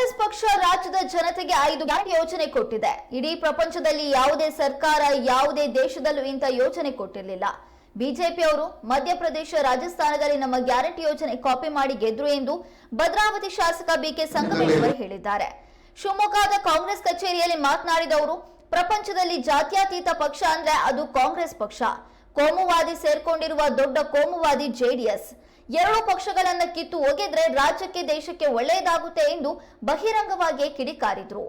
ಕಾಂಗ್ರೆಸ್ ಪಕ್ಷ ರಾಜ್ಯದ ಜನತೆಗೆ ಐದು ಗ್ಯಾರಂಟಿ ಯೋಜನೆ ಕೊಟ್ಟಿದೆ. ಇಡೀ ಪ್ರಪಂಚದಲ್ಲಿ ಯಾವುದೇ ಸರ್ಕಾರ, ಯಾವುದೇ ದೇಶದಲ್ಲೂ ಇಂಥ ಯೋಜನೆ ಕೊಟ್ಟಿರಲಿಲ್ಲ. ಬಿಜೆಪಿ ಅವರು ಮಧ್ಯಪ್ರದೇಶ, ರಾಜಸ್ಥಾನದಲ್ಲಿ ನಮ್ಮ ಗ್ಯಾರಂಟಿ ಯೋಜನೆ ಕಾಪಿ ಮಾಡಿ ಗೆದ್ರು ಎಂದು ಭದ್ರಾವತಿ ಶಾಸಕ ಬಿಕೆ ಸಂಗಮೇಶ್ವರ್ ಹೇಳಿದ್ದಾರೆ. ಶಿವಮೊಗ್ಗದ ಕಾಂಗ್ರೆಸ್ ಕಚೇರಿಯಲ್ಲಿ ಮಾತನಾಡಿದ ಅವರು, ಪ್ರಪಂಚದಲ್ಲಿ ಜಾತ್ಯತೀತ ಪಕ್ಷ ಅಂದ್ರೆ ಅದು ಕಾಂಗ್ರೆಸ್ ಪಕ್ಷ. ಕೋಮುವಾದಿ ಸೇರ್ಕೊಂಡಿರುವ ದೊಡ್ಡ ಕೋಮುವಾದಿ ಜೆಡಿಎಸ್ ಎರಡು ಪಕ್ಷಗಳನ್ನ ಕಿತ್ತು ಒಗೆದ್ರೆ ರಾಜ್ಯಕ್ಕೆ ದೇಶಕ್ಕೆ ಒಳ್ಳೆಯದಾಗುತ್ತೆ ಎಂದು ಬಹಿರಂಗವಾಗಿ ಕಿಡಿಕಾರಿದ್ರು.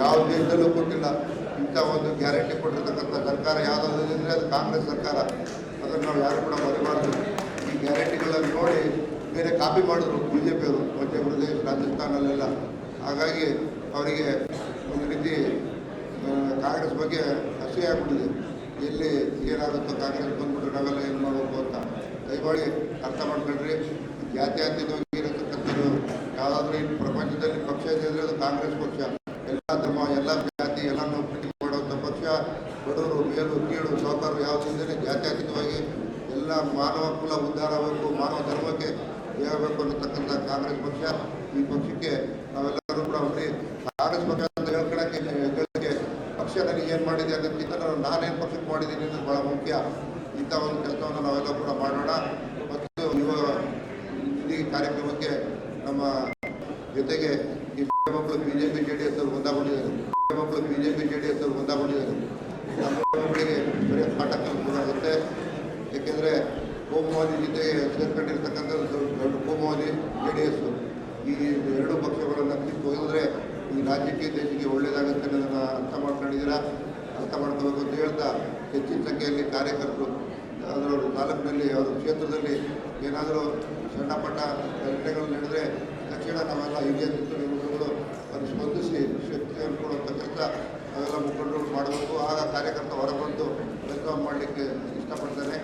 ಯಾವ ದೇಶದಲ್ಲೂ ಕೊಟ್ಟಿಲ್ಲ ಇಂಥ ಒಂದು ಗ್ಯಾರಂಟಿ ಕೊಟ್ಟಿರ್ತಕ್ಕಂಥ ಸರ್ಕಾರ ಯಾವುದಾದ್ರು ಇದ್ರೆ ಅದು ಕಾಂಗ್ರೆಸ್ ಸರ್ಕಾರ. ಅದನ್ನು ನಾವು ಯಾರು ಕೂಡ ಮರೆಯಬಾರ್ದು ಈ ಗ್ಯಾರಂಟಿಗಳನ್ನು ನೋಡಿ ಬೇರೆ ಕಾಪಿ ಮಾಡಿದ್ರು ಬಿ ಜೆ ಪಿಯವರು ಮಧ್ಯಪ್ರದೇಶ ರಾಜಸ್ಥಾನಲ್ಲೆಲ್ಲ ಹಾಗಾಗಿ ಅವರಿಗೆ ಒಂದು ರೀತಿ ಕಾಂಗ್ರೆಸ್ ಬಗ್ಗೆ ಹಸಿ ಆಗ್ಬಿಟ್ಟಿದೆ. ಎಲ್ಲಿ ಏನಾಗುತ್ತೋ ಕಾಂಗ್ರೆಸ್ ಬಂದ್ಬಿಟ್ರೆ ನಾವೆಲ್ಲ ಏನು ದಯಮಾಡಿ ಅರ್ಥ ಮಾಡ್ಕೊಳ್ರಿ ಜಾತ್ಯಾತೀತವಾಗಿ ಇರತಕ್ಕಂಥದ್ದು ಯಾವುದಾದ್ರೂ ಈ ಪ್ರಪಂಚದಲ್ಲಿ ಪಕ್ಷ ಇದ್ರೆ ಕಾಂಗ್ರೆಸ್ ಪಕ್ಷ. ಎಲ್ಲ ಧರ್ಮ, ಎಲ್ಲ ಜಾತಿ, ಎಲ್ಲನೂ ಪ್ರೀತಿ ಮಾಡುವಂಥ ಪಕ್ಷ. ಬಡವರು, ಮೇಲು, ಕೀಳು ಸೌಕರ್ಯ ಯಾವುದಿದ್ದರೆ ಜಾತ್ಯಾತೀತವಾಗಿ ಎಲ್ಲ ಮಾನವ ಕುಲ ಉದ್ಧಾರ ಆಗಬೇಕು, ಮಾನವ ಧರ್ಮಕ್ಕೆ ಹೇಳಬೇಕು ಅನ್ನತಕ್ಕಂಥ ಕಾಂಗ್ರೆಸ್ ಪಕ್ಷ. ಈ ಪಕ್ಷಕ್ಕೆ ನಾವೆಲ್ಲರೂ ಕೂಡ ಬರೀ ಕಾಂಗ್ರೆಸ್ ಪಕ್ಷ ಅಂತ ಹೇಳ್ಕೊಳಕ್ಕೆ ಪಕ್ಷ ನನಗೆ ಏನು ಮಾಡಿದೆ ಅನ್ನೋದಕ್ಕಿಂತ ನಾನು ನಾನೇನು ಪಕ್ಷಕ್ಕೆ ಮಾಡಿದ್ದೀನಿ ಅನ್ನೋದು ಭಾಳ ಮುಖ್ಯ. ಇಂಥ ಒಂದು ಕೆಲಸವನ್ನು ನಾವೆಲ್ಲ ಕೂಡ ಮಾಡೋಣ. ಮತ್ತು ಯುವ ಈ ಕಾರ್ಯಕ್ರಮಕ್ಕೆ ನಮ್ಮ ಜೊತೆಗೆ ಈ ಮಕ್ಕಳು B J P J D S ಅವರು ಒಂದಾಕೊಂಡಿದ್ದಾರೆ ಮಕ್ಕಳು B J P J D S ಅವರು ಒಂದಾಕೊಂಡಿದ್ದಾರೆ ನಮ್ಮ ಮಕ್ಕಳಿಗೆ ಬರೀ ಪಾಠ ಕಲಿಸಬೇಕಾಗುತ್ತೆ ಏಕೆಂದರೆ ಕೋಮುವಾದಿ ಜೊತೆಗೆ ಸೇರ್ಕೊಂಡಿರ್ತಕ್ಕಂಥದ್ದು ದೊಡ್ಡ ದೊಡ್ಡ ಕೋಮುವಾದಿ ಜೆ ಡಿ ಎಸ್ ಈ ಎರಡು ಪಕ್ಷಗಳನ್ನು ಕಿತ್ತು ಹೋಗಿದ್ರೆ ಈ ರಾಜ್ಯಕ್ಕೆ ದೇಶಕ್ಕೆ ಒಳ್ಳೆಯದಾಗುತ್ತೆ ಅನ್ನೋದನ್ನು ಅರ್ಥ ಮಾಡ್ಕೊಂಡಿದ್ದೀರಾ? ಅರ್ಥ ಮಾಡ್ಕೋಬೇಕು ಅಂತ ಹೇಳ್ತಾ ಹೆಚ್ಚಿನ ಸಂಖ್ಯೆಯಲ್ಲಿ ಕಾರ್ಯಕರ್ತರು ಅದರ ತಾಲೂಕಿನಲ್ಲಿ ಅವರ ಕ್ಷೇತ್ರದಲ್ಲಿ ಏನಾದರೂ ಸಣ್ಣ ಪಟ್ಟ ಘಟನೆಗಳು ನಡೆದರೆ ತಕ್ಷಣ ನಾವೆಲ್ಲ ಹಿರಿಯ ಮುಖಂಡರುಗಳು ಅದು ಸ್ಪಂದಿಸಿ ಶಕ್ತಿ ಕೊಡುವಂಥ ಕೆಲಸ ನಾವೆಲ್ಲ ಮುಖಂಡರು ಮಾಡಬೇಕು. ಆಗ ಕಾರ್ಯಕರ್ತ ಹೊರಬಂದು ಕೆಲಸ ಮಾಡಲಿಕ್ಕೆ ಇಷ್ಟಪಡ್ತಾರೆ